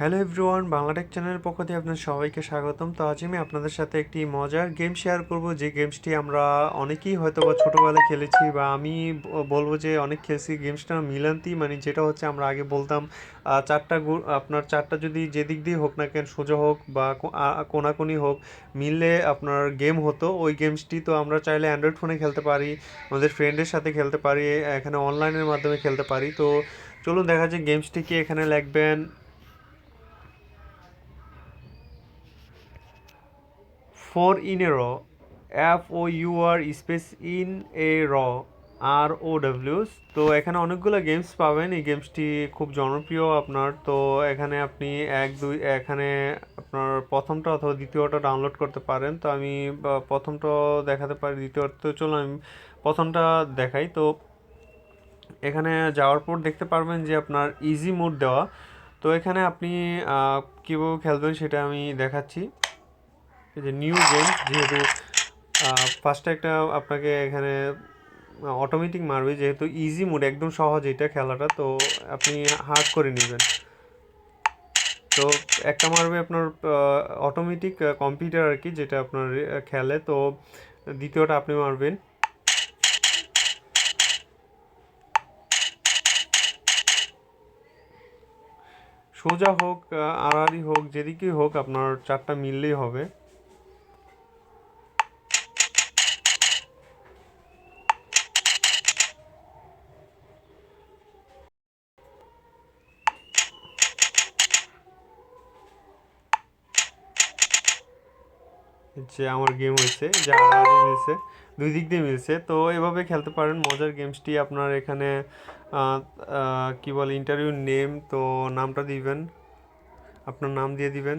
Hello everyone, Bangla Tech চ্যানেলের পক্ষ থেকে আপনার সবাইকে স্বাগতম। তো আজ আমি আপনাদের সাথে একটি মজার গেম শেয়ার করব, যে গেমসটি আমরা অনেকেই হয়তো বা ছোটোবেলায় খেলেছি বা আমি বলব যে অনেক খেলছি। গেমসটা মিলান্তি মানে যেটা হচ্ছে আমরা আগে বলতাম চারটা আপনার চারটা যদি যেদিক দিয়ে হোক না কেন, সোজা হোক বা কোনাকুনি হোক, মিললে আপনার গেম হতো। ওই গেমসটি তো আমরা চাইলে অ্যান্ড্রয়েড ফোনে খেলতে পারি, আমাদের ফ্রেন্ডের সাথে খেলতে পারি, এখানে অনলাইনের মাধ্যমে খেলতে পারি। তো চলুন দেখা যাক গেমসটি কি এখানে লিখবেন। Four in A R F O U R space in A R R O ডাব্লিউস তো এখানে অনেকগুলো গেমস পাবেন। এই গেমসটি খুব জনপ্রিয় আপনার। তো এখানে আপনি এক, দুই, এখানে আপনার প্রথমটা অথবা দ্বিতীয়টা ডাউনলোড করতে পারেন। তো আমি প্রথমটা দেখাতে পারি, দ্বিতীয়টা চলুন আমি প্রথমটা দেখাই। তো এখানে যাওয়ার পর দেখতে পারবেন যে আপনার ইজি মোড দেওয়া। তো এখানে আপনি কীভাবে খেলবেন সেটা আমি দেখাচ্ছি। এই যে নিউ গেম যেহেতু ফার্স্টে একটা আপনাকে এখানে অটোমেটিক মারবে, যেহেতু ইজি মোড একদম সহজ এটা খেলাটা, তো আপনি হার্ড করে নেবেন। তো একটা মারবে আপনার অটোমেটিক কম্পিউটার আর কি, যেটা আপনার খেলে, তো দ্বিতীয়টা আপনি মারবেন। সোজা হোক আড়াআড়ি হোক, যেদিকেই হোক, আপনার চারটা মিললেই হবে। যে আমার গেম হয়েছে, যে মিলছে, দুই দিক দিয়ে মিলছে। তো এভাবে খেলতে পারেন, মজার গেমসটি আপনার এখানে কি বলে ইন্টারভিউ নেম তো নামটা দিবেন, আপনার নাম দিয়ে দিবেন।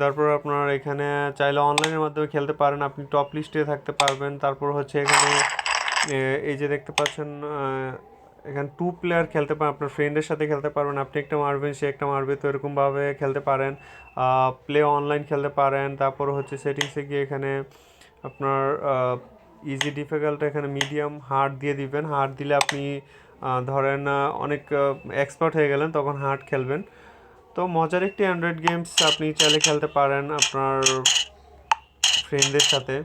তারপর আপনার এখানে চাইলে অনলাইনের মাধ্যমে খেলতে পারেন, আপনি টপ লিস্টে থাকতে পারবেন। তারপর হচ্ছে এখানে এই যে দেখতে পাচ্ছেন এখানে টু প্লেয়ার খেলতে পারেন আপনার ফ্রেন্ডের সাথে খেলতে পারবেন। আপনি একটা মারবেন সে একটা মারবে তো এরকমভাবে খেলতে পারেন। প্লে অনলাইন খেলতে পারেন। তারপর হচ্ছে সেটিংসে গিয়ে এখানে আপনার ইজি ডিফিকাল্ট এখানে মিডিয়াম হার্ড দিয়ে দিবেন। হার্ড দিলে আপনি ধরেন অনেক এক্সপার্ট হয়ে গেলেন, তখন হার্ড খেলবেন। তো মজার একটি অ্যান্ড্রয়েড গেমস আপনি চাইলে খেলতে পারেন আপনার ফ্রেন্ডদের সাথে।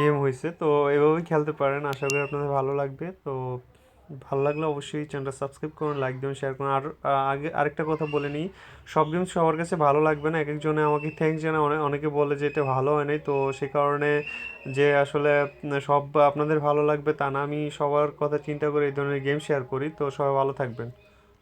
গেম হয়েছে। তো এভাবেই খেলতে পারেন। আশা করি আপনাদের ভালো লাগবে। তো ভালো লাগলে অবশ্যই চ্যানেলটা সাবস্ক্রাইব করুন লাইক দেবেন শেয়ার করুন। আর আগে আরেকটা কথা বলে নিই। সব গেমস সবার কাছে ভালো লাগবে না। এক একজনে আমাকে থ্যাংকস অনেক অনেকে বলে যে এটা ভালো হয় নাই। তো সে কারণে যে আসলে সব আপনাদের ভালো লাগবে তা না। আমি সবার কথা চিন্তা করে এই ধরনের গেম শেয়ার করি। তো সবাই ভালো থাকবেন।